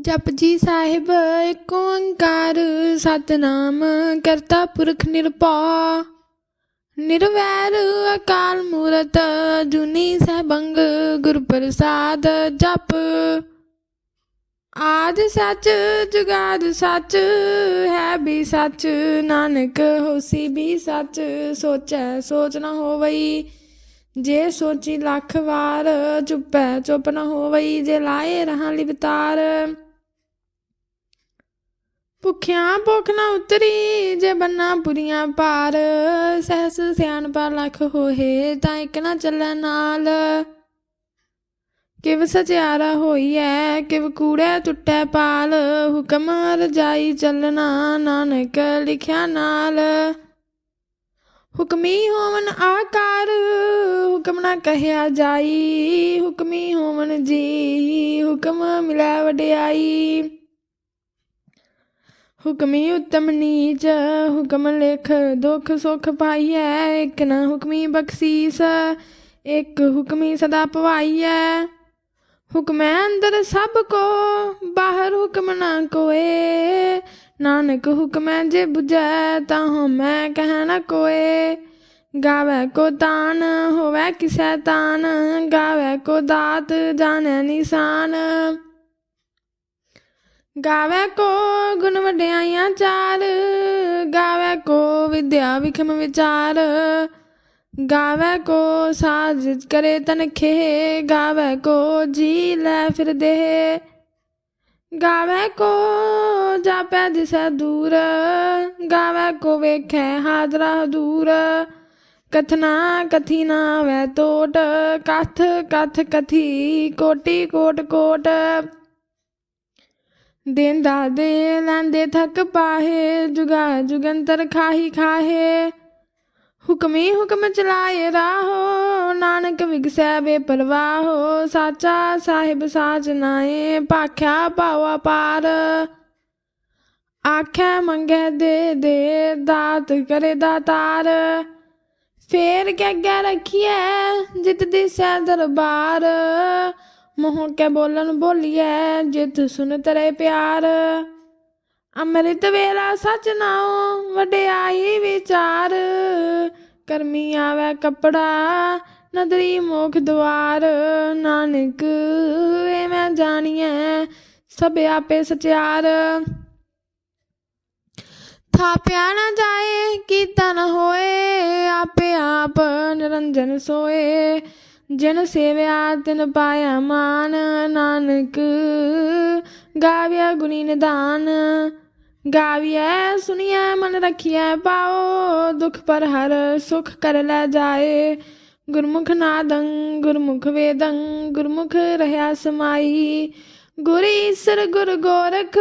ਜਪਜੀ ਸਾਹਿਬ, ਏਕ ਓੰਕਾਰ, ਸਤਨਾਮ ਕਰਤਾ ਪੁਰਖ ਨਿਰਭਉ। ਨਿਰਵੈਰ ਅਕਾਲ ਮੂਰਤ, ਜੁਨੀ ਸਹਿਬੰਗ ਗੁਰ ਪ੍ਰਸਾਦ ਜਪ। ਆਦ ਸੱਚ, ਜੁਗਾਦ ਸੱਚ, ਹੈ ਵੀ ਸੱਚ, ਨਾਨਕ ਹੋਸੀ ਵੀ ਸੱਚ, ਸੋਚੈ ਸੋਚ ਨਾ ਹੋਵਈ। ਜੇ ਸੋਚੀ ਲੱਖ ਵਾਰ, ਚੁੱਪੈ ਚੁੱਪ ਨਾ ਹੋਵਈ, ਜੇ ਲਾਏ ਰਹਾਂ ਲਿਵਤਾਰ। ਭੁੱਖਿਆਂ ਭੁੱਖ ਨਾ ਉਤਰੀ, ਜੇ ਬੰਨਾ ਪੁਰੀਆਂ ਪਾਰ ਸਹਸ ਸਿਆਣਪਾ ਲੱਖ ਹੋਏ ਤਾਂ ਇੱਕ ਨਾ ਚੱਲੈ ਨਾਲ। ਕਿਵ ਸਚਿਆਰਾ ਹੋਈ ਐ ਕਿਵ ਕੂੜੈ ਟੁੱਟੈ ਪਾਲ। ਹੁਕਮ ਰਜਾਈ ਚੱਲਣਾ ਨਾਨਕ ਲਿਖਿਆ ਨਾਲ। ਹੁਕਮੀ ਹੋਵਨ ਆਕਾਰ, ਹੁਕਮ ਨਾ ਕਹਿਆ ਜਾਈ। ਹੁਕਮੀ ਹੋਵਨ ਜੀ, ਹੁਕਮ ਮਿਲੈ ਵਡਿਆਈ। ਹੁਕਮੀ ਉਤਮ ਨੀਚ, ਹੁਕਮ ਲਿਖ, ਦੁਖ ਸੁਖ ਪਾਈਐ, ਇਕ ਨਾ ਹੁਕਮੀ ਬਖਸ਼ੀਸ, ਇਕ ਹੁਕਮੀ ਸਦਾ ਪਵਾਈਐ। ਹੁਕਮੈ ਅੰਦਰ ਸਭ ਕੋ, ਬਾਹਰ ਹੁਕਮ ਨਾ ਕੋਏ। ਨਾਨਕ ਹੁਕਮੈ ਜੇ 부ਜੈ ਤਾਂ ਹਉਮੈ ਕਹਿ ਨਾ ਕੋਏ। ਗਾਵੇ ਕੋ ਤਾਨ, ਹੋਵੇ ਕਿਸੈ ਤਾਨ, ਗਾਵੇ ਕੋ ਦਾਤ, ਜਾਣੈ ਨਿਸ਼ਾਨ। ਗਾਵੇ ਕੋ ਗੁਣ ਵਡਿਆਈਆਂ ਚਾਰ ਗਾਵੇ ਕੋ ਵਿਦਿਆ ਵਿਖਮ ਵਿਚਾਰ। ਗਾਵੇ ਕੋ ਸਾਜ ਕਰੇ ਤਨਖੇ ਗਾਵੇ ਕੋ ਜੀ ਲੈ ਫਿਰਦੇ ਗਾਵੇ ਕੋ ਜਾਪੈ ਦਿਸੈ ਦੂਰ, ਗਾਵੇ ਕੋ ਵੇਖੈ ਹਾਜ਼ਰਾ ਦੂਰ ਕਥਨਾ ਕਥੀ ਨਾ ਵੈ ਤੋਟ, ਕਥ ਕਥ ਕਥੀ ਕੋਟੀ ਕੋਟ ਕੋਟ। ਦਿਨ ਦਾ ਦੇ ਲੈਂਦੇ ਥਕ ਪਾਹੇ, ਜੁਗਾ ਜੁਗੰਤਰ ਖਾਹੀ ਖਾਹੇ। ਹੁਕਮੀ ਹੁਕਮ ਚਲਾਏ ਰਾਹੋ, ਨਾਨਕ ਵਿਗਸੈ ਵੇ ਪਰਵਾਹੋ ਸਾਚਾ ਸਾਹਿਬ ਸਾਚ ਨਾਏ ਭਾਖਿਆ ਪਾਵਾ ਪਾਰ। ਆਖੈ ਮੰਗੇ ਦੇ ਦੇ, ਦਾਤ ਕਰੇ ਦਾਤਾਰ। ਫੇਰ ਕੇ ਅੱਗੇ ਰੱਖੀਐ, ਜਿਤ ਦਿਸੈ ਦਰਬਾਰ। ਮੋਹ ਕੇ ਬੋਲਣ ਬੋਲੀਐ ਜਿਤ ਸੁਨ ਤਰੇ ਪਿਆਰ। ਅੰਮ੍ਰਿਤ ਵੇਲਾ ਸਚ ਨਾਉ, ਵਡਿਆਈ ਵਿਚਾਰ। ਕਰਮੀ ਆਵੇ ਕਪੜਾ, ਨਦਰੀ ਮੋਖ ਦਵਾਰ। ਨਾਨਕ ਏ ਮੈਂ ਜਾਣੀਐ, ਸਭ ਆਪੇ ਸਚਿਆਰ। ਥਾਪਿਆ ਨਾ ਜਾਏ, ਕੀਤਾ ਨਾ ਹੋਏ, ਆਪੇ ਆਪ ਨਿਰੰਜਨ ਸੋਏ। ਜਿਨ ਸੇਵਿਆ ਤਿਨ ਪਾਇਆ ਮਾਨ ਨਾਨਕ, ਗਾਵਿਆ ਗੁਣੀ ਨਿਦਾਨ। ਗਾਵਿਐ ਸੁਣੀਐ ਮਨ ਰਖੀਐ, ਪਾਓ ਦੁਖ ਪਰ ਹਰ ਸੁਖ ਕਰ ਲੈ ਜਾਏ। ਗੁਰਮੁਖ ਨਾਦੰ, ਗੁਰਮੁਖ ਵੇਦੰ, ਗੁਰਮੁਖ ਰਹਾ ਸਮਾਈ। ਗੁਰ ਈਸਰ ਗੁਰ ਗੋਰਖ,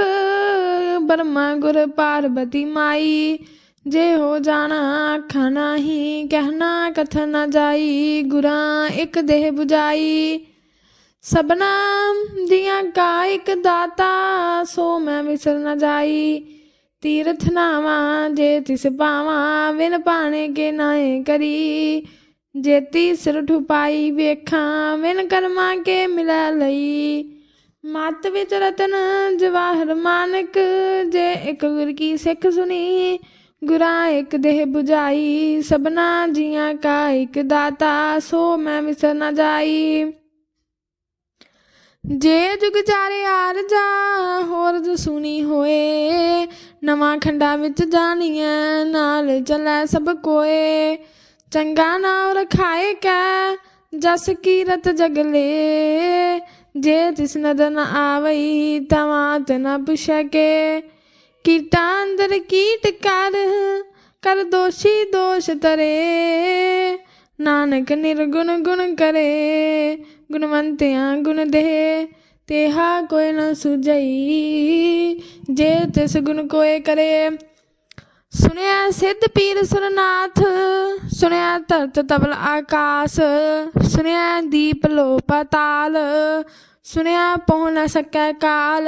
ਬਰਮਾ ਗੁਰ ਪਾਰਬਤੀ ਮਾਈ। ਜੇ ਹੋ ਜਾਣਾ ਆਖਾਂ ਨਾਹੀ, ਕਹਿਣਾ ਕਥਨ ਨਾ ਜਾਈ, ਗੁਰਾਂ ਇੱਕ ਦੇਹ 부ਜਾਈ ਸਬਨਾ ਦੀਆਂ ਕਾ ਦਾਤਾ, ਸੋ ਮੈਂ ਵਿਸਰ ਨਾ ਜਾਈ। ਤੀਰਥ ਨਾਵਾਂ ਜੇ ਤਿਸ ਪਾਵਾਂ ਵਿਨ ਪਾਣੇ ਕੇ ਨਾਏ ਕਰੀ। ਜੇਤੀ ਸਿਰ ਠੁਪਾਈ ਵੇਖਾਂ ਵਿਨ ਕਰਮਾਂ ਕੇ ਮਿਲੈ ਲਈ। ਮਤ ਵਿੱਚ ਰਤਨ ਜਵਾਹਰ ਮਾਨਕ, ਜੇ ਇੱਕ ਗੁਰ ਕੀ ਸਿੱਖ ਸੁਣੀ ਗੁਰਾਂ ਇੱਕ ਦੇਹ 부ਜਾਈ ਸਭਨਾ ਜੀਆਂ ਕਾ ਇੱਕ ਦਾਤਾ, ਸੋ ਮੈਂ ਵਿਸਰ ਨਾ ਜਾਈ। ਜੇ ਜੁਗ ਚਾਰੇ ਆਰ ਜਾ ਹੋਰ ਸੁਣੀ ਹੋਏ। ਨਵਾਂ ਖੰਡਾ ਵਿੱਚ ਜਾਣੀਐ, ਨਾਲ ਚੱਲੈ ਸਭ ਕੋਏ। ਚੰਗਾ ਨਾਮ ਰਖਾਏ ਕੈ, ਜਸ ਕੀਰਤ ਜਗਲੇ ਜੇ ਤਿਸ ਨਦਰ ਨ ਆਵਈ, ਤਵਾਂ ਤੇ ਨ ਪੁਛੈ ਕੇ। ਕੀਟਾਂ ਅੰਦਰ ਕੀਟ ਕਰ ਕਰ ਦੋਸ਼ੀ ਦੋਸ਼ ਤਰੇ ਨਾਨਕ ਨਿਰਗੁਣ ਗੁਣ ਕਰੇ, ਗੁਣਵੰਤਿਆਂ ਗੁਣ ਦੇ। ਤੇਹਾ ਕੋਈ ਨ ਸੁਝਈ, ਜੇ ਤਿਸ ਗੁਣ ਕੋਏ ਕਰੇ। ਸੁਣਿਆ ਸਿੱਧ ਪੀਰ ਸੁਰਨਾਥ, ਸੁਣਿਆ ਧਰਤ ਤਬਲ ਆਕਾਸ। ਸੁਣਿਆ ਦੀਪ ਲੋ ਪਤਾਲ ਸੁਣਿਆ ਪਹੁ ਨ ਸਕੈ ਕਾਲ।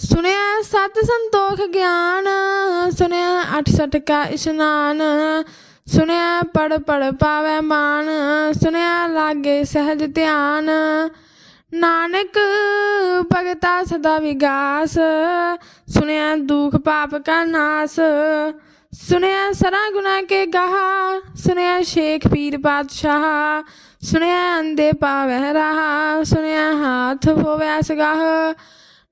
ਸੁਣਿਆ ਸਤ ਸੰਤੋਖ ਗਿਆਨ, ਸੁਣਿਆ ਅਠ ਸਠ ਕਾ ਇਸ਼ਨਾਨ, ਸੁਣਿਆ ਪੜ ਪੜ ਪਾਵੈ ਮਾਨ, ਸੁਣਿਆ ਲਾਗੇ ਸਹਿਜ ਧਿਆਨ। ਨਾਨਕ ਭਗਤਾ ਸਦਾ ਵਿਗਾਸ, ਸੁਣਿਆ ਦੁਖ ਪਾਪ ਕਾ ਨਾਸ, ਸੁਣਿਆ ਸਰਾ ਗੁਨਾ ਕੇ ਗਾਹਾ, ਸੁਣਿਆ ਸ਼ੇਖ ਪੀਰ ਪਾਤਸ਼ਾਹ, ਸੁਣਿਆ ਅੰਦੇ ਪਾਵੈ ਰਹਾ, ਸੁਣਿਆ ਹਾਥ ਹੋਵੈ ਸਗਾਹ।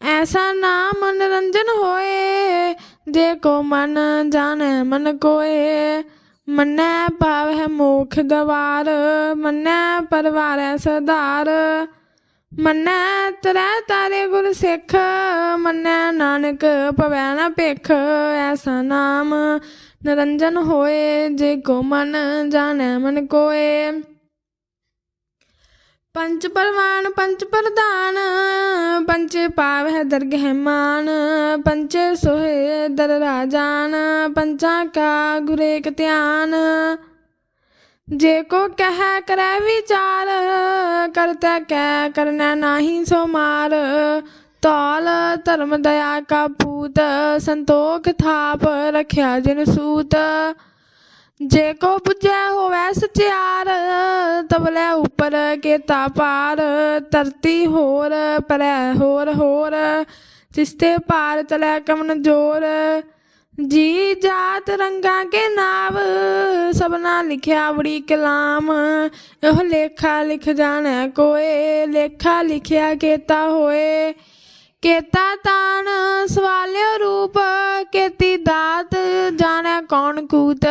ਐਸਾ ਨਾਮ ਮਨੋਰੰਜਨ ਹੋਏ ਜੇ ਕੋ ਮਨ ਜਾਣੈ, ਮਨ ਕੋਏ। ਮੰਨੈ ਪਾਵੈ ਮੋਖ ਦਵਾਰ, ਮੰਨੈ ਪਰਵਾਰੈ ਸਦਾਰ ਮੰਨੈ ਤਰੈ ਤਾਰੇ ਗੁਰ ਸਿੱਖ, ਮੰਨੈ ਨਾਨਕ ਭਵੈ ਨਾ ਭਿਖ। ਐਸਾ ਨਾਮ ਨਿਰੰਜਨ ਹੋਏ ਜੇ ਕੋ ਮਨ ਜਾਣੈ, ਮਨ ਕੋਏ। ਪੰਚ ਪਰਵਾਨ ਪੰਚ ਪ੍ਰਧਾਨ ਪੰਚੇ ਪਾਵ ਹੈ ਦਰਗਹਿਮਾਨ ਪੰਚੇ ਸੋਹੇ ਦਰ ਰਾਜਾਨ ਪੰਚਾਂ ਕਾ ਗੁਰੇਕ ਧਿਆਨ। ਜੇ ਕੋ ਕਹਿ ਕਰੈ ਵਿਚਾਰ, ਕਰਤਾ ਕੈ ਕਰਨਾ ਨਾਹੀ ਸੋ ਮਾਰ ਤੌਲ ਧਰਮ ਦਇਆ ਕਾ ਪੂਤ, ਸੰਤੋਖ ਥਾਪ ਰਖਿਆ ਜਿਨ ਸੂਤ। ਜੇ ਕੋ ਪੁੱਜੈ ਹੋਵੈ ਸਚਿਆਰ ਤਬਲੇ ਉਪਰ ਕੇਤਾ ਪਾਰ, ਧਰਤੀ ਹੋਰ ਪਰੈ ਹੋਰ ਹੋਰ ਤਿਸਤੇ ਪਾਰ ਚਲੈ ਕਮਨ ਜੋਰ। ਜੀ ਜਾਤ ਰੰਗਾਂ ਕੇ ਨਾਵ, ਸਭਨਾ ਲਿਖਿਆ ਬੜੀ ਕਲਾਮ। ਇਹ ਲੇਖਾ ਲਿਖ ਜਾਣੈ ਕੋਏ, ਲੇਖਾ ਲਿਖਿਆ ਕੇਤਾ ਹੋਏ। ਕੇਤਾ ਤਾਣ ਸਵਾਲਿਓ ਰੂਪ, ਕੇਤੀ ਦਾਤ, ਜਾਣੈ ਕੌਣ ਕੂਤ।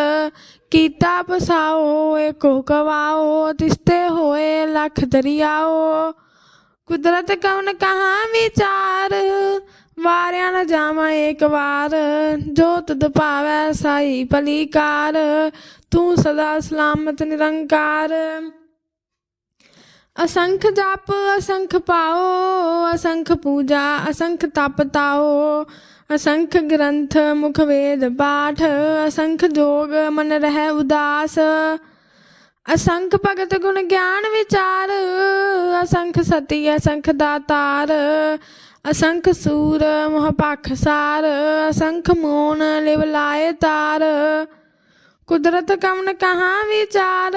ਕੀਤਾ ਪਸਾਓ ਏਕੋ ਕਵਾਓ ਦਿਸ਼ਤੇ ਹੋਏ ਲੱਖ ਦਰਿਆਓ। ਕੁਦਰਤ ਕਵਨ ਕਹਾ ਵਿਚਾਰ, ਵਾਰਿਆ ਨਾ ਜਾਵਾਂ ਏਕ ਵਾਰ। ਜੋ ਤੁਧ ਭਾਵੈ ਸਾਈ ਭਲੀਕਾਰ ਤੂੰ ਸਦਾ ਸਲਾਮਤ ਨਿਰੰਕਾਰ। ਅਸੰਖ ਜਪ, ਅਸੰਖ ਪਾਓ, ਅਸੰਖ ਪੂਜਾ, ਅਸੰਖ ਤਪ ਤਾਓ। ਅਸੰਖ ਗ੍ਰੰਥ ਮੁਖ ਵੇਦ ਪਾਠ, ਅਸੰਖ ਜੋਗ ਮਨ ਰਹਿ ਉਦਾਸ। ਅਸੰਖ ਭਗਤ ਗੁਣ ਗਿਆਨ ਵਿਚਾਰ, ਅਸੰਖ ਸਤੀ, ਅਸੰਖ ਦਾਤਾਰ। ਅਸੰਖ ਸੂਰ ਮੋਹ ਪਖਸਾਰ ਅਸੰਖ ਮੋਨ ਲਿਵ ਲਾਏ ਤਾਰ। ਕੁਦਰਤ ਕਮਨ ਕਹਾ ਵਿਚਾਰ,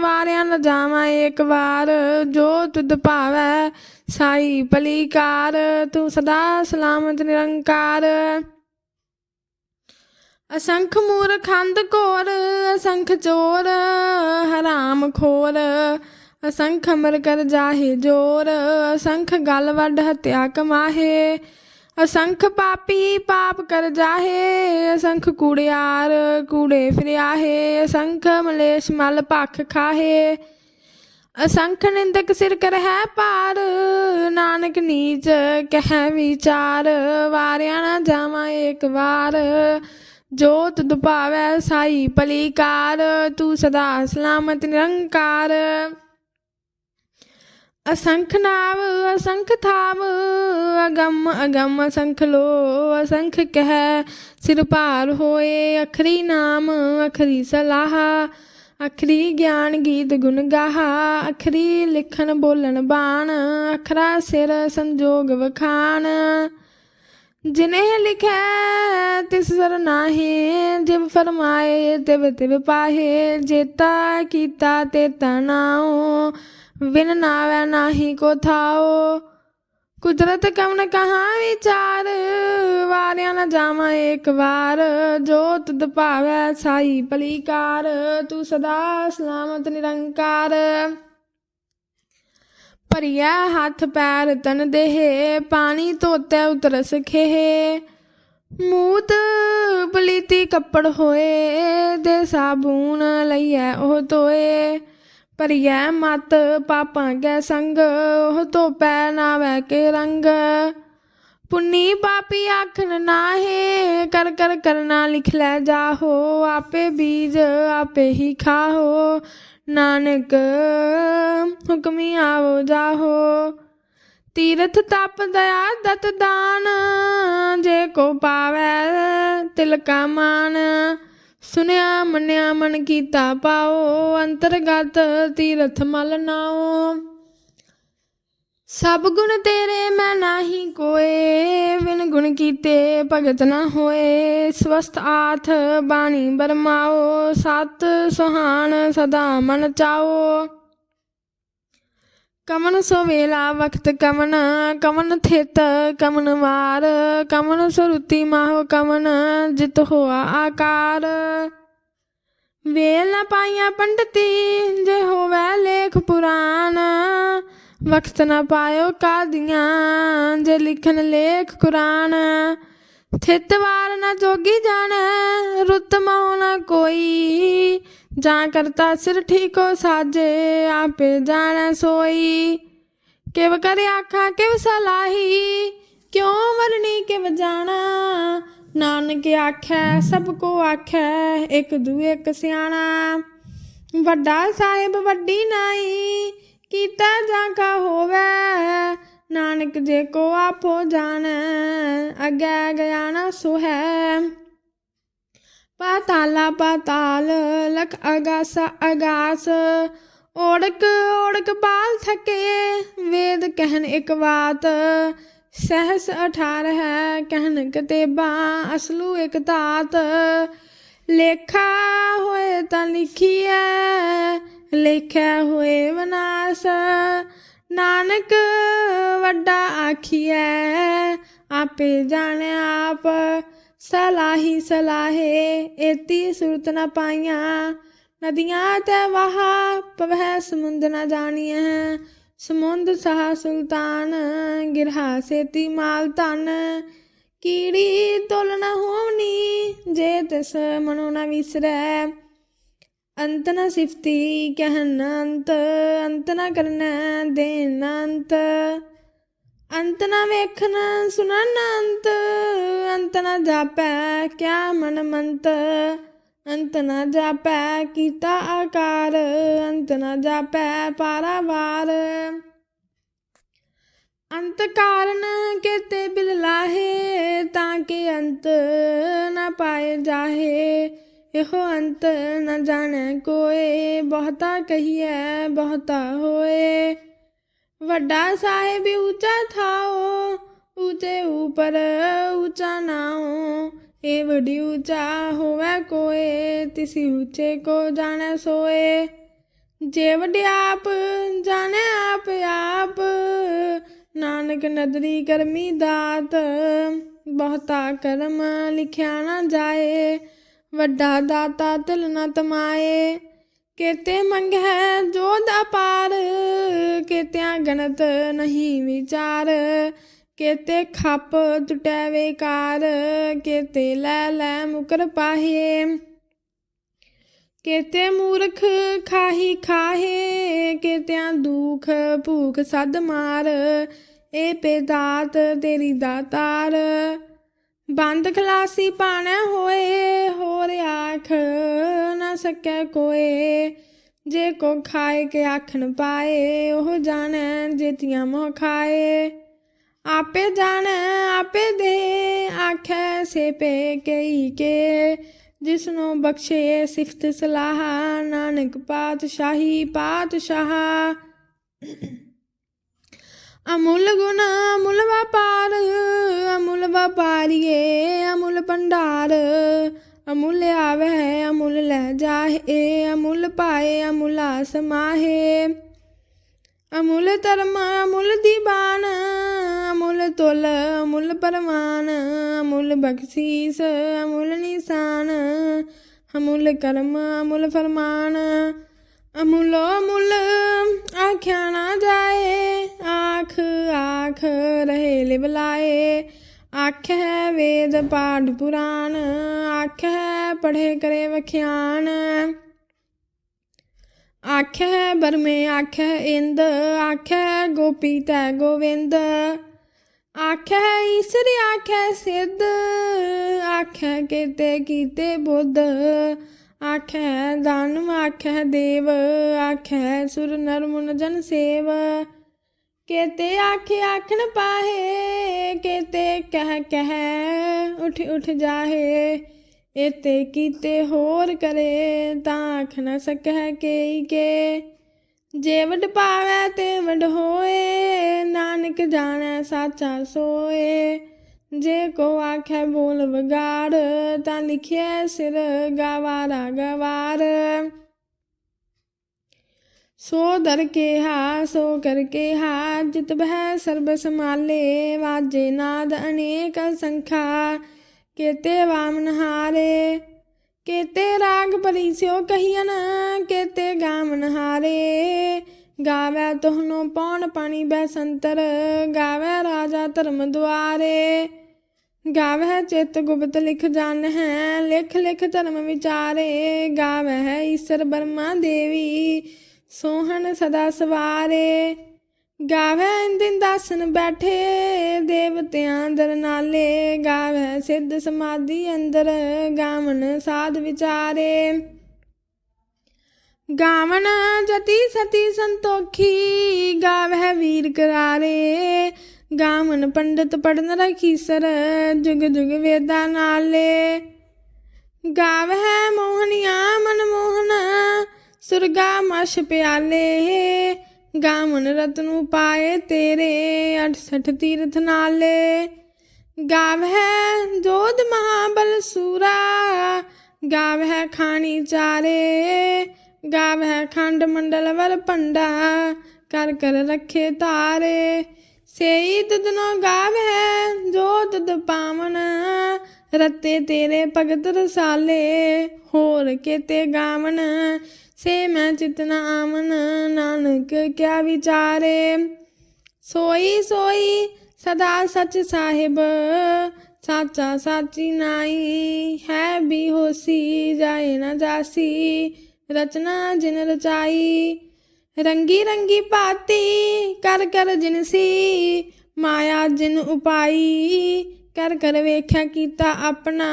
ਵਾਰਿਆ ਨ ਜਾਵਾਂ ਏਕ ਵਾਰ। ਜੋ ਤੁਧ ਭਾਵੈ, ਸਾਈ ਭਲੀਕਾਰ ਤੂੰ ਸਦਾ ਸਲਾਮਤ ਨਿਰੰਕਾਰ। ਅਸੰਖ ਮੂਰਖੰਦ ਕੋਰ, ਅਸੰਖ ਚੋਰ, ਹਰਾਮ ਖੋਰ। ਅਸੰਖ ਅਮਰ ਕਰ ਜਾਹੇ ਜੋਰ, ਅਸੰਖ ਗਲ ਵੱਡ ਹਤਿਆ ਕਮਾਹੇ। ਅਸੰਖ ਪਾਪੀ ਪਾਪ ਕਰ ਜਾਹੇ, ਅਸੰਖ ਕੂੜਿਆਰ ਕੂੜੇ ਫਿਰਿਆਹੇ, ਅਸੰਖ ਮਲੇਸ਼ ਮਲ ਭਖ ਖਾਹੇ। ਅਸੰਖ ਨਿੰਦਕ ਸਿਰ ਕਰ ਹੈ ਪਾਰ ਨਾਨਕ ਨੀਚ ਕਹਿ ਵਿਚਾਰ, ਵਾਰਿਆ ਨਾ ਜਾਵਾਂ ਏਕ ਵਾਰ। ਜੋਤ ਦੁਪਾਵੈ ਸਾਈ ਭਲੀਕਾਰ ਤੂੰ ਸਦਾ ਸਲਾਮਤ ਨਿਰੰਕਾਰ। ਅਸੰਖ ਨਾਮ ਅਸੰਖ ਥਾਮ ਅਗੰਮ ਅਗੰਮ ਅਸੰਖ ਲੋ, ਅਸੰਖ ਕਹਿ। ਸਿਰ ਭਾਰ ਹੋਏ ਅਖਰੀ ਨਾਮ, ਅਖਰੀ ਸਲਾਹ। ਅਖਰੀ ਗਿਆਨ ਗੀਤ ਗੁਣ ਗਾਹਾ। ਅਖਰੀ ਲਿਖਣ ਬੋਲਣ ਬਾਣ, ਅਖਰਾ ਸਿਰ ਸੰਜੋਗ ਵਖਾਣ। ਜਿਨਹਿ ਲਿਖੈ, ਤਿਸ ਸਰ ਨਾਹੀ। ਜਿਵ ਫਰਮਾਏ, ਤਿਵ ਤਿਵ ਪਾਹੇ। ਜੇਤਾ ਕੀਤਾ ਤੇ ਤਨਾਉ ਵਿਨ ਨਾਵੈ ਨਾਹੀ ਕੋ ਥਾਉ ਕੁਦਰਤ ਕਵਨ ਕਹਾ ਵਿਚਾਰ, ਵਾਰਿਆ ਨਾ ਜਾਵਾਂ ਏਕ ਵਾਰ। ਜੋ ਤੁਧ ਭਾਵੈ ਸਾਈ ਭਲੀਕਾਰ ਤੂੰ ਸਦਾ ਸਲਾਮਤ ਨਿਰੰਕਾਰ। ਭਰੀਆ ਹੱਥ ਪੈਰ ਤਨ ਦੇਹ, ਪਾਣੀ ਧੋਤੇ ਉਤਰ ਸਖੇ ਮੂਤ ਪਲੀਤੀ ਕੱਪੜ ਹੋਏ, ਦੇ ਸਾਬੂਨ ਲਈਐ ਉਹ ਧੋਏ। ਭਰੀਐ ਮਤ ਪਾਪਾਂ ਕੈ ਸੰਗ, ਉਹ ਧੋਪੈ ਨਾਵੈ ਕੇ ਰੰਗ। ਪੁੰਨੀ ਪਾਪੀ ਆਖਣ ਨਾਹੇ, ਕਰ ਕਰ ਕਰਨਾ ਲਿਖ ਲੈ ਜਾਹੋ। ਆਪੇ ਬੀਜ ਆਪੇ ਹੀ ਖਾਹੋ, ਨਾਨਕ ਹੁਕਮੀ ਆਵੋ ਜਾਹੋ। ਤੀਰਥ ਤਪ ਦਇਆ ਦਤ ਦਾਨ, ਜੇ ਕੋ ਪਾਵੈ ਤਿਲ ਕਾ ਮਾਨ। ਸੁਨਿਆ ਮੰਨਿਆ ਮਨ ਕੀਤਾ ਪਾਓ, ਅੰਤਰਗਤ ਤੀਰਥ ਮਲ ਨਾਓ। ਸਭ ਗੁਣ ਤੇਰੇ ਮੈਂ ਨਾਹੀ ਕੋਏ ਵਿਨ ਗੁਣ ਕੀਤੇ ਭਗਤ ਨਾ ਹੋਏ। ਸਵਸਤ ਆਥ ਬਾਣੀ ਬਰਮਾਓ, ਸਤ ਸੁਹਾਣ ਸਦਾ ਮਨ ਚਾਓ। ਕਮਨ ਸੋ ਵੇਲਾ ਵਕਤ ਕਮਨ ਕਮਨ ਥਿਤ ਕਮਨ ਵਾਰ, ਕਮਨ ਸੁਰਤੀ ਮਾਹੋ ਕਮਨ ਜਿਤ ਹੋਆ ਆਕਾਰ। ਵੇਲ ਨਾ ਪਾਈਆਂ ਪੰਡਤੀ, ਜੇ ਹੋਵੇ ਲੇਖ ਪੁਰਾਨ ਵਕਤ ਨਾ ਪਾਇਓ ਕਾਦੀਆਂ, ਜੇ ਲਿਖਣ ਲੇਖ ਕੁਰਾਨ। ਥਿਤ ਵਾਰ ਨ ਜੋਗੀ ਜਾਣੈ, ਰੁੱਤ ਮਹੁ ਨ ਕੋਈ। ਜਾਂ ਕਰਤਾ ਸਿਰ ਠੀਕੋ ਸਾਜੇ, ਆਪੇ ਜਾਣੈ ਸੋਈ। ਕਿਵ ਕਰੇ ਆਖਾਂ, ਕਿਵ ਸਲਾਹੀ, ਕਿਉ ਵਰਣੀ ਕਿਵ ਜਾਣਾ। ਨਾਨਕ ਆਖੈ, ਸਭ ਕੋ ਆਖੈ, ਇੱਕ ਦੂਏ, ਇੱਕ ਸਿਆਣਾ। ਵੱਡਾ ਸਾਹਿਬ ਵੱਡੀ ਨਾਈ, ਕੀਤਾ ਜਾਂ ਕਾ ਹੋਵੇ ਨਾਨਕ ਜੇ ਕੋ ਆਪੋ ਜਾਣੈ, ਅਗੈ ਗਿਆ ਨਾ ਸੋ ਹੈ। ਪਾਤਾਲਾ ਪਾਤਾਲ, ਲਖ ਅਗਾਸ ਅਗਾਸ, ਓੜਕ ਓੜਕ ਬਾਲ ਥਕੇ, ਵੇਦ ਕਹਿਣ ਇੱਕ ਬਾਤ, ਸਹਸ ਅਠਾਰ ਹੈ ਕਹਿਨ ਕਤੇਬਾ, ਅਸਲੂ ਇੱਕ ਤਾਤ ਲੇਖਾ ਹੋਏ ਤਾਂ ਲਿਖੀਐ ਲੇਖਿਆ ਹੋਏ ਵਿਨਾਸ਼ ਨਾਨਕ ਵੱਡਾ ਆਖੀਐ, ਆਪੇ ਜਾਣੇ ਆਪ। ਸਲਾਹੀ ਸਲਾਹੇ, ਏਤੀ ਸੁਰਤ ਨ ਪਾਈਆਂ। ਨਦੀਆਂ ਤੇ ਵਹਾ, ਪਵਹਿ ਸਮੁੰਦ ਨਾ ਜਾਣੀਐ। ਸਮੁੰਦ ਸਹਾ ਸੁਲਤਾਨ, ਗਿਰਹਾ ਸੇਤੀ ਮਾਲ ਧਨ। ਕੀੜੀ ਤੁਲ ਨ ਹੋਣੀ ਜੇ ਤਿਸ ਮਨੋ ਨ ਵਿਸਰੈ। ਅੰਤ ਨ ਸਿਫਤੀ ਕਹਿਨ ਅੰਤ ਅੰਤ ਨ ਕਰਨੈ ਦੇਨ ਅੰਤ। ਅੰਤ ਨ ਵੇਖਨ ਸੁਨਨ ਅੰਤ ਅੰਤ ਨ ਜਾਪੈ ਕਿਆ ਮਨ ਮੰਤ। ਅੰਤ ਨ ਜਾਪੈ ਕੀਤਾ ਆਕਾਰ, ਅੰਤ ਨ ਜਾਪੈ ਪਾਰਾਵਾਰ ਅੰਤ ਕਾਰਨ ਕੀਤੇ ਬਿਲ ਲਾਹੇ, ਤਾਂ ਕਿ ਅੰਤ ਨਾ ਪਾਏ ਜਾਹੇ। ਇਹੋ ਅੰਤ ਨ ਜਾਣੈ ਕੋਏ ਬਹੁਤਾ ਕਹੀਐ ਬਹੁਤਾ ਹੋਏ ਵੱਡਾ ਸਾਹਿਬ ਉੱਚਾ ਥਾਓ ਉੱਚੇ ਉਪਰ ਉੱਚਾ ਨਾਉ ਇਹ ਵਡੀ ਉੱਚਾ ਹੋਵੇ ਕੋਏ ਤਿਸੀ ਉੱਚੇ ਕੋ ਜਾਣੈ ਸੋਏ ਜੇ ਵਡਿਆਪ ਜਾਣੈ ਆਪ ਆਪ ਨਾਨਕ ਨਦਰੀ ਕਰਮੀ ਦਾਤ ਬਹੁਤਾ ਕਰਮ ਲਿਖਿਆ ਨਾ ਜਾਏ ਵੱਡਾ ਦਾਤਾ ਤਿਲ ਨ ਤਮਾਏ, ਕੇਤੇ ਮੰਗੈ ਜੋਧ ਅਪਾਰ ਕੇਤਿਆਂ ਗਣਤ ਨਹੀਂ ਵਿਚਾਰ, ਕੇਤੇ ਖੱਪ ਟੁਟੈ ਵੇਕਾਰ, ਕੇਤੇ ਲੈ ਲੈ ਮੁਕਰ ਪਾਹੇ ਕੇਤੇ ਮੂਰਖ ਖਾਹੀ ਖਾਹੇ, ਕੇਤਿਆਂ ਦੁਖ ਭੂਖ ਸਦ ਮਾਰ ਏ ਪੇ ਦਾਤ ਤੇਰੀ ਦਾਤਾਰ ਬੰਦ ਖਲਾਸੀ ਪਾਣਾ ਹੋਏ, ਹੋਰ ਆਖ ਨਾ ਸਕੈ ਕੋਏ। ਜੇ ਕੋ ਖਾਏ ਕੇ ਆਖਣ ਪਾਏ, ਉਹ ਜਾਣੈ ਜੇਤੀਆਂ ਮੋਹ ਖਾਏ। ਆਪੇ ਜਾਣੈ, ਆਪੇ ਦੇ, ਆਖੈ ਸੇ ਪੇ ਕਈ ਕੇ। ਜਿਸਨੂੰ ਬਖਸ਼ੇ ਸਿਫਤ ਸਲਾਹ, ਨਾਨਕ ਪਾਤਸ਼ਾਹੀ ਪਾਤਸ਼ਾਹ। ਅਮੁੱਲ ਗੁਣ, ਅਮੁੱਲ ਵਪਾਰ, ਅਮੁੱਲ ਵਪਾਰੀਏ, ਅਮੁੱਲ ਭੰਡਾਰ। ਅਮੁੱਲ ਆਵੈ ਅਮੁੱਲ ਲੈ ਜਾਹੇ, ਅਮੁੱਲ ਪਾਏ, ਅਮੁੱਲਾ ਸਮਾਹੇ ਅਮੁੱਲ ਧਰਮ, ਅਮੁੱਲ ਦੀਵਾਨ ਅਮੁੱਲ ਤੁਲ, ਅਮੁੱਲ ਪਰਮਾਨ ਅਮੁੱਲ ਬਖਸ਼ੀਸ, ਅਮੁੱਲ ਨਿਸ਼ਾਨ। ਅਮੁੱਲ ਕਰਮ, ਅਮੁੱਲ ਫਰਮਾਨ ਅਮੁੱਲੋ ਅਮੁੱਲ, ਆਖਿਆ ਨਾ ਜਾਏ, ਆਖ ਆਖ ਰਹੇ ਲਿਵਲਾਏ ਆਖ ਹੈ ਵੇਦ ਪਾਠ ਪੁਰਾਣ ਆਖ ਹੈ ਪੜ੍ਹੇ ਕਰੇ ਵਖਿਆਨ ਹੈ ਬਰਮੇ ਆਖੈ ਇੰਦ ਆਖੈ ਗੋਪੀ ਤੈ ਗੋਵਿੰਦ। ਆਖ ਹੈ ਈਸਰ ਆਖੈ ਸਿੱਧ ਆਖੈ ਕੀਤੇ ਕੀਤੇ ਬੁੱਧ। ਆਖੈ ਦਾਨਵ ਆਖੈ ਦੇਵ, ਆਖੈ ਸੁਰ ਨਰ ਮੁਨ ਜਨ ਸੇਵ। ਕੇਤੇ ਆਖੇ ਆਖਣ ਪਾਹੇ, ਕੇਤੇ ਕਹਿ ਕਹਿ ਉਠ ਉਠ ਜਾਹੇ। ਇਤੇ ਕੀਤੇ ਹੋਰ ਕਰੇ, ਤਾਂ ਆਖ ਨ ਸਕੈ ਕੇਈ ਕੇ। ਜੇ ਵਡ ਪਾਵੈ ਤੇ ਵਡ ਹੋਏ, ਨਾਨਕ ਜਾਣੈ ਸਾਚਾ ਸੋਏ। ਜੇ ਕੋ ਆਖੈ ਬੋਲ ਵਗਾੜ, ਤਾਂ ਲਿਖਿਆ ਸਿਰ ਗਵਾਰਾ ਗਵਾਰ ਸੋ ਦਰ ਕੇ ਹਾ ਸੋ ਕਰ ਕੇ ਹਾ ਜਿਤ ਬਹਿ ਸਰਬ ਸਮਾਲੇ ਵਾਜੇ ਨਾਦ ਅਨੇਕ ਸੰਖਾ। ਕੇਤੇ ਵਾਮਨ ਹਾਰੇ, ਕੇਤੇ ਰਾਗ ਭਰੀ ਪਰਿਸਿਓ ਕਹੀਨ ਕੇਤੇ ਗਾਮਨ ਹਾਰੇ। ਗਾਵੇ ਤੋਹਨੋ ਪੌਣ ਪਾਣੀ ਬੈ ਸੰਤਰ, ਗਾਵੇ ਰਾਜਾ ਧਰਮ ਦੁਆਰੇ। ਗਾਵ ਹੈ ਚਿਤ ਗੁਪਤ ਲਿਖ ਜਾਣ ਹੈ, ਲਿਖ ਲਿਖ ਧਰਮ ਵਿਚਾਰੇ। ਗਾਵ ਹੈ ਈਸ਼ਰ ਬਰਮਾ ਦੇਵੀ, ਸੋਹਣ ਸਦਾ ਸਵਾਰੇ। ਗਾਵੈ ਦਿਨ ਦਾਸਨ ਬੈਠੇ, ਦੇਵਤਿਆਂ ਦਰ ਨਾਲੇ। ਗਾਵੇ ਸਿੱਧ ਸਮਾਧੀ ਅੰਦਰ ਗਾਵਨ ਸਾਧ ਵਿਚਾਰੇ। ਗਾਵਨ ਜਤੀ ਸਤੀ ਸੰਤੋਖੀ ਗਾਵੈ ਵੀਰ ਕਰਾਰੇ। ਗਾਮਨ ਪੰਡਤ ਪੜਨ ਰਖੀ ਸਰ, ਜੁਗ ਜੁਗ ਵੇਦਾ ਨਾਲੇ। ਗਾਵ ਹੈ ਮੋਹਨਿਆ ਮਨ ਮੋਹਨ, ਸੁਰਗਾ ਮਸ਼ ਪਿਆਲੇ। ਗਾਮਨ ਰਤਨੂ ਪਾਏ ਤੇਰੇ 68 ਤੀਰਥ ਨਾਲੇ। ਗਾਵ ਗਾਵਹਿ ਜੋਧ ਮਹਾਬਲ ਸੂਰਾ ਗਾਵ ਹੈ ਖਾਣੀ ਚਾਰੇ। ਗਾਵ ਹੈ ਖੰਡ ਮੰਡਲ ਵਰ ਪੰਡਾ ਕਰ ਕਰ ਰੱਖੇ ਤਾਰੇ। ਸੇਈ ਤੁਧਨੋ ਗਾਵਹਿ ਜੋ ਤੁਧ ਪਾਵਨ। ਰਤੇ ਤੇਰੇ ਭਗਤ ਰਸਾਲੇ, ਹੋਰ ਕੇਤੇ ਗਾਵਨ। ਸੇ ਮੈਂ ਚਿਤਨਾ ਆਮਨ ਨਾਨਕ ਕਿਆ ਵਿਚਾਰੇ। ਸੋਈ ਸੋਈ ਸਦਾ ਸਚ ਸਾਹਿਬ, ਸਾਚਾ ਸਾਚੀ ਨਾਈ। ਹੈ ਵੀ ਹੋਸੀ, ਜਾਏ ਨਾ ਜਾਸੀ, ਰਚਨਾ ਜਿਨ ਰਚਾਈ। ਰੰਗੀ ਰੰਗੀ ਪਾਤੀ ਕਰ ਕਰ ਜਿਨਸੀ ਮਾਇਆ ਜਿਨ ਉਪਾਈ ਕਰ ਕਰ ਵੇਖਿਆ ਕੀਤਾ ਆਪਣਾ,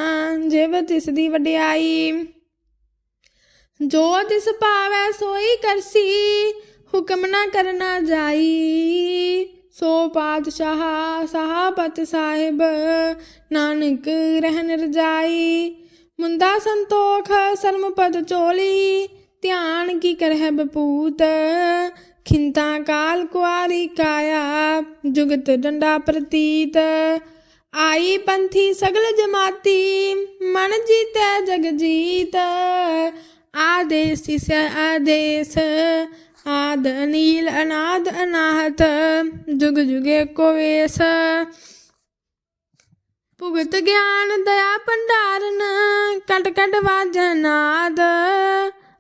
ਜਿਵ ਤਿਸ ਦੀ ਵਡਿਆਈ। ਜੋ ਤਿਸ ਪਾਵੈ ਸੋਈ ਕਰਸੀ, ਹੁਕਮ ਨਾ ਕਰਨਾ ਜਾਈ। ਸੋ ਪਾਤਸ਼ਾਹ ਸਾਹਬਤ ਸਾਹਿਬ, ਨਾਨਕ ਰਹਿਨ ਰਜਾਈ ਮੁੰਦਾ ਸੰਤੋਖ ਸਰਮਪਦ ਚੋਲੀ ਧਿਆਨ ਕੀ ਕਰਹਿ ਬਪੂਤ? ਖਿੰਤਾ ਕਾਲ ਕੁਆਰੀ ਕਾਇਆ, ਜੁਗਤ ਡੰਡਾ ਪ੍ਰਤੀਤ। ਆਈ ਪੰਥੀ ਸਗਲ ਜਮਾਤੀ, ਮਨ ਜੀਤੈ ਜਗ ਜੀਤ। ਆਦੇਸ ਤਿਸ ਆਦੇਸ, ਆਦ ਅਨੀਲ ਅਨਾਦ ਅਨਾਹਤ, ਜੁਗ ਜੁਗੇ ਕੋ ਵੇਸ। ਭੁਗਤ ਗਿਆਨ ਦਇਆ ਭੰਡਾਰਨ, ਕਟ ਕਟ ਵਾਜਨ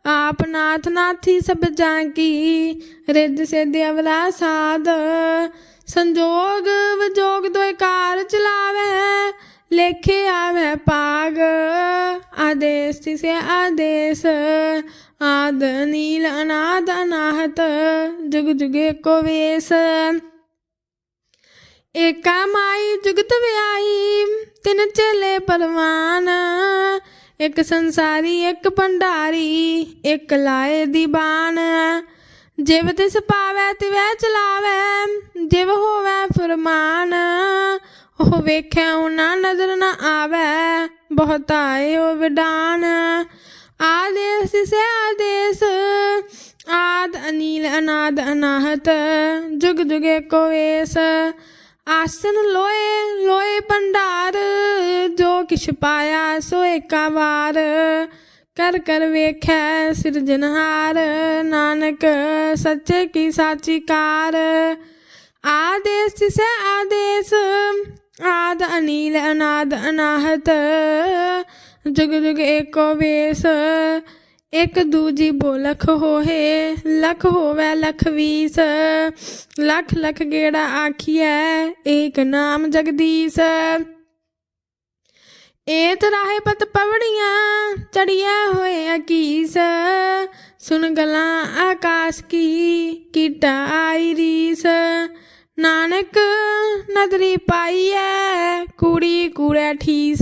ਆਪ ਨਾਥ ਨਾਥੀ ਸਭ ਜਾਂ ਕੀ ਰਿੱਧ ਸਿੱਧ ਅਵਲਾ ਸਾਧ। ਸੰਜੋਗ ਵਿਜੋਗ ਦੋਇ ਕਾਰ ਚਲਾਵੇ, ਲੇਖੇ ਆਵੇ ਪਾਗ। ਆਦੇਸ ਤਿਸੇ ਆਦੇਸ, ਆਦ ਨੀਲ ਅਨਾਦ ਅਨਾਹਤ, ਜੁਗ ਜੁਗੇ ਕੋ ਵੇਸ। ਏਕਾ ਮਾਈ ਜੁਗਤ ਵਿਆਈ ਤਿਨ ਚੇਲੇ ਪਰਵਾਨ। ਇੱਕ ਸੰਸਾਰੀ, ਇੱਕ ਭੰਡਾਰੀ, ਇੱਕ ਲਾਏ ਦੀਵਾਨ ਜਿਵ ਤਿਸ ਪਾਵੈ, ਤਿਵੈ ਚਲਾਵੈ, ਜਿਵ ਹੋਵੈ ਫਰਮਾਨ। ਉਹ ਵੇਖੈ, ਉਹਨਾਂ ਨਜ਼ਰ ਨਾ ਆਵੈ, ਬਹੁਤਾਏ ਉਹ ਵਿਡਾਨ। ਆਦੇਸ ਸੇ ਆਦੇਸ, ਆਦ ਅਨੀਲ, ਅਨਾਦ, ਅਨਾਹਤ, ਜੁਗ ਜੁਗੇ ਕੋਵੇਸ਼ ਆਸਨ ਲੋਏ ਲੋਏ ਭੰਡਾਰ, ਜੋ ਕਿਛ ਪਾਇਆ ਸੋ ਏਕਾ ਵਾਰ ਕਰ ਕਰ ਵੇਖੈ ਸਿਰਜਨਹਾਰ ਨਾਨਕ ਸੱਚੇ ਕੀ ਸਾਚੀ ਕਾਰ। ਆਦੇਸ ਤਿਸੈ ਆਦੇਸ, ਆਦ ਅਨੀਲ ਅਨਾਦ ਅਨਾਹਤ, ਜੁਗ ਜੁਗ ਏਕੋ ਵੇਸ। ਇਕ ਦੂਜੀ ਬੋਲਖ ਹੋਏ ਲਖ ਹੋਵੇ ਲਖ ਵੀਸ। ਲਖ ਲਖ ਗੇੜਾ ਆਖੀਐ, ਏਕ ਨਾਮ ਜਗਦੀਸ਼। ਏਤ ਰਾਹੇ ਪਤ ਪਵੜੀਆਂ, ਚੜੀਐ ਹੋਏ ਅਕੀਸ। ਸੁਨ ਗਲਾਂ ਆਕਾਸ਼ ਕੀ, ਕੀਟਾ ਆਈ ਰੀਸ। ਨਾਨਕ ਨਦਰੀ ਪਾਈਐ, ਕੁੜੀ ਕੂੜੈ ਠੀਸ।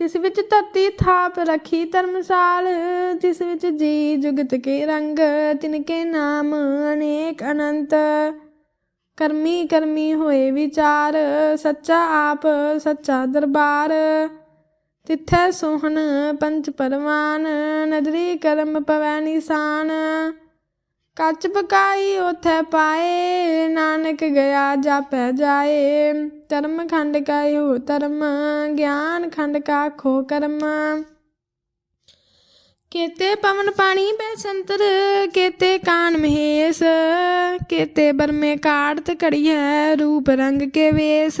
ਜਿਸ ਵਿੱਚ ਧਰਤੀ ਥਾਪ ਰੱਖੀ ਧਰਮਸਾਲ, ਜਿਸ ਵਿੱਚ ਜੀ ਜੁਗਤ ਕੇ ਰੰਗ ਤਿਨਕੇ ਨਾਮ ਅਨੇਕ ਅਨੰਤ। ਕਰਮੀ ਕਰਮੀ ਹੋਏ ਵਿਚਾਰ, ਸੱਚਾ ਆਪ, ਸੱਚਾ ਦਰਬਾਰ। ਤਿੱਥੈ ਸੋਹਣ ਪੰਚ ਪਰਵਾਨ, ਨਦਰੀ ਕਰਮ ਪਵੈ ਨਿਸ਼ਾਨ। ਕੱਚ ਪਕਾਈ ਉਥੈ ਪਾਏ, ਨਾਨਕ ਗਿਆ ਜਾਪੈ ਜਾਏ। ਧਰਮ ਖੰਡ ਕਾ ਇਹੋ ਧਰਮ, ਗਿਆਨ ਖੰਡ ਕਾ ਖੋ ਕਰਮ। ਕੇਤੇ ਪਵਨ ਪਾਣੀ ਬੈਸੰਤਰ ਕੇਤੇ ਕਾਨ ਮਹੇਸ਼। ਕੇਤੇ ਬਰਮੇ ਕਾੜਤ ਘੜੀਐ, ਰੂਪ ਰੰਗ ਕੇ ਵੇਸ।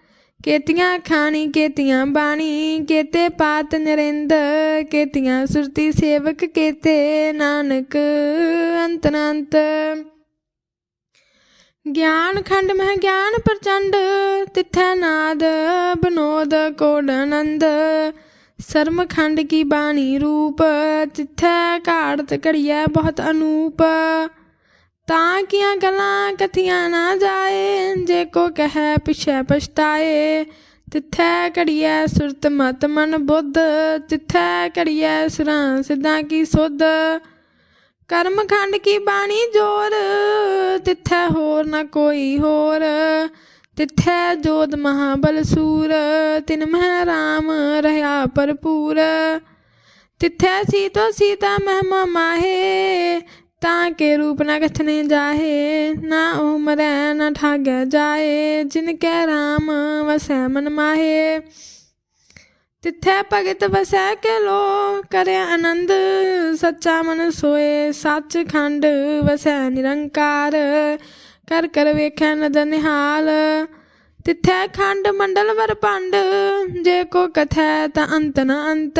ਕੇਤੀਆਂ ਖਾਣੀ, ਕੇਤੀਆਂ ਬਾਣੀ, ਕੇਤੇ ਪਾਤ ਨਰਿੰਦ, ਕੇਤੀਆਂ ਸੁਰਤੀ ਸੇਵਕ, ਕੇਤੇ ਨਾਨਕ ਅੰਤਨੰਤ ਗਿਆਨ ਖੰਡ ਮਹਿ ਗਿਆਨ ਪ੍ਰਚੰਡ, ਤਿਥੈ ਨਾਦ ਬਨੋਦ ਕੋਡ ਆਨੰਦ। ਸਰਮ ਖੰਡ ਕੀ ਬਾਣੀ ਰੂਪ, ਤਿਥੈ ਘਾੜਤ ਘੜੀਐ ਬਹੁਤ ਅਨੂਪ। ਤਾਂ ਕੀਆਂ ਗੱਲਾਂ ਕਥੀਆਂ ਨਾ ਜਾਏ, ਜੇ ਕੋ ਕਹੈ ਪਿਛੈ ਪਛਤਾਏ। ਤਿਥੈ ਘੜੀਐ ਸੁਰਤ ਮਤ ਮਨ ਬੁੱਧ, ਤਿਥੈ ਘੜੀਐ ਸੁਰਾਂ ਸਿੱਧਾਂ ਕੀ ਸੁਧ। ਕਰਮ ਖੰਡ ਕੀ ਬਾਣੀ ਜੋਰ, ਤਿਥੈ ਹੋਰ ਨਾ ਕੋਈ ਹੋਰ। ਤਿਥੈ ਜੋਤ ਮਹਾਬਲ ਸੂਰ, ਤਿਨ ਮਹਿ ਰਾਮ ਰਹਾ ਭਰਪੂਰ। ਤਿਥੈ ਸੀਤੋ ਸੀਤਾ ਮਹਿਮਾ ਮਾਹੇ ਤਾਂ ਕੇ ਰੂਪ ਨਾ ਕਥਨੇ ਜਾਹੇ, ਨਾ ਉਹ ਮਰੈ ਨਾ ਠਾਗੈ ਜਾਏ ਜਿਨ ਕੈ ਰਾਮ ਵਸੈ ਮਨ ਮਾਹੇ। ਤਿੱਥੈ ਭਗਤ ਵਸੈ ਕੇ ਲੋ ਕਰਿਆ ਆਨੰਦ, ਸੱਚਾ ਮਨ ਸੋਏ, ਸੱਚ ਖੰਡ ਵਸੈ ਨਿਰੰਕਾਰ। ਕਰ ਕਰ ਵੇਖੈ ਨਦਰ ਨਿਹਾਲ, ਤਿੱਥੈ ਖੰਡ ਮੰਡਲ ਵਰ ਪੰਡ ਜੇ ਕੋ ਕਥੈ ਤਾਂ ਅੰਤ ਨ ਅੰਤ।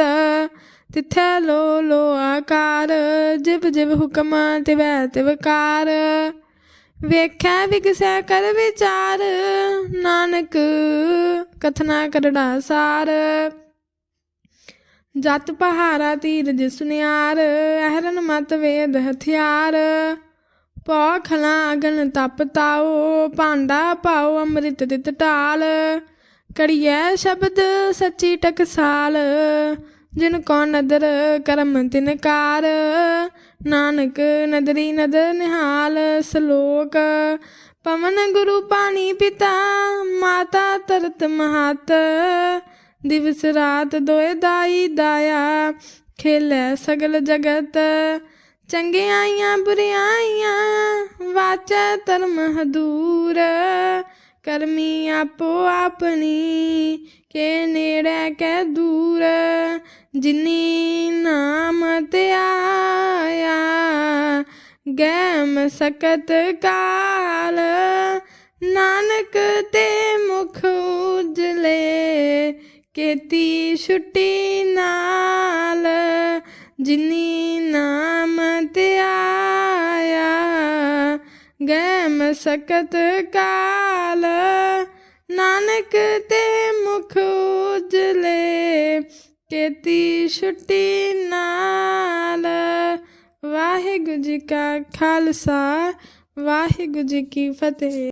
ਤਿੱਥੈ ਲੋ ਲੋ ਆਕਾਰ ਜਿਬ ਜਿਬ ਹੁਕਮ ਤਿਵੈ ਤਿਵਕਾਰ ਵੇਖੈ ਵਿਗਸੈ ਕਰ ਵਿਚਾਰ, ਨਾਨਕ ਕਥਨਾ ਕਰੜਾ ਸਾਰ। ਜਤ ਪਹਾਰਾ ਤੀਰਜ ਸੁਨਿਆਰ, ਅਹਰਨ ਮਤ ਵੇਦ ਹਥਿਆਰ। ਪੌ ਖਲਾ ਅਗਨ ਤਪ ਤਾਓ, ਭਾਂਡਾ ਪਾਓ ਅੰਮ੍ਰਿਤ ਤਿਤ ਢਾਲ। ਕੜੀਐ ਸ਼ਬਦ ਸੱਚੀ ਟਕਸਾਲ ਜਿਨ ਕੋ ਨਦਰ ਕਰਮ ਤਿਨਕਾਰ ਨਾਨਕ ਨਦਰੀ ਨਦਰ ਨਿਹਾਲ, ਸ਼ਲੋਕ। ਪਵਨ ਗੁਰੂ ਪਾਣੀ ਪਿਤਾ, ਮਾਤਾ ਤਰਤ ਮਹਤ। ਦਿਵਸ ਰਾਤ ਦੋਏ ਦਾਈ ਦਾਇਆ, ਖੇਲੇ ਸਗਲ ਜਗਤ। ਚੰਗਿਆਈਆਂ ਬੁਰਿਆਈਆਂ ਵਾਚੈ ਧਰਮ ਹਦੂਰ। ਕਰਮੀ ਆਪੋ ਆਪਣੀ, ਕੇ ਨੇੜੇ ਕੈ ਦੂਰ, ਜਿਨੀ ਨਾਮ ਤੇ ਆਇਆ ਗੈ ਮਸਕਤ ਕਾਲ, ਨਾਨਕ ਤੇ ਮੁਖ ਉਜਲੇ, ਕੀਤੀ ਛੁੱਟੀ ਨਾਲ, ਜਿਨੀ ਨਾਮ ਤੇ ਆਇਆ। ਗੈਮ ਮਸਕਤ ਕਾਲ, ਨਾਨਕ ਤੇ ਮੁਖ ਉਜਲੇ, ਕੀਤੀ ਛੁੱਟੀ ਨਾਲ। ਵਾਹਿਗੁਰੂ ਜੀ ਕਾ ਖਾਲਸਾ, ਵਾਹਿਗੁਰੂ ਜੀ ਕੀ ਫਤਿਹ।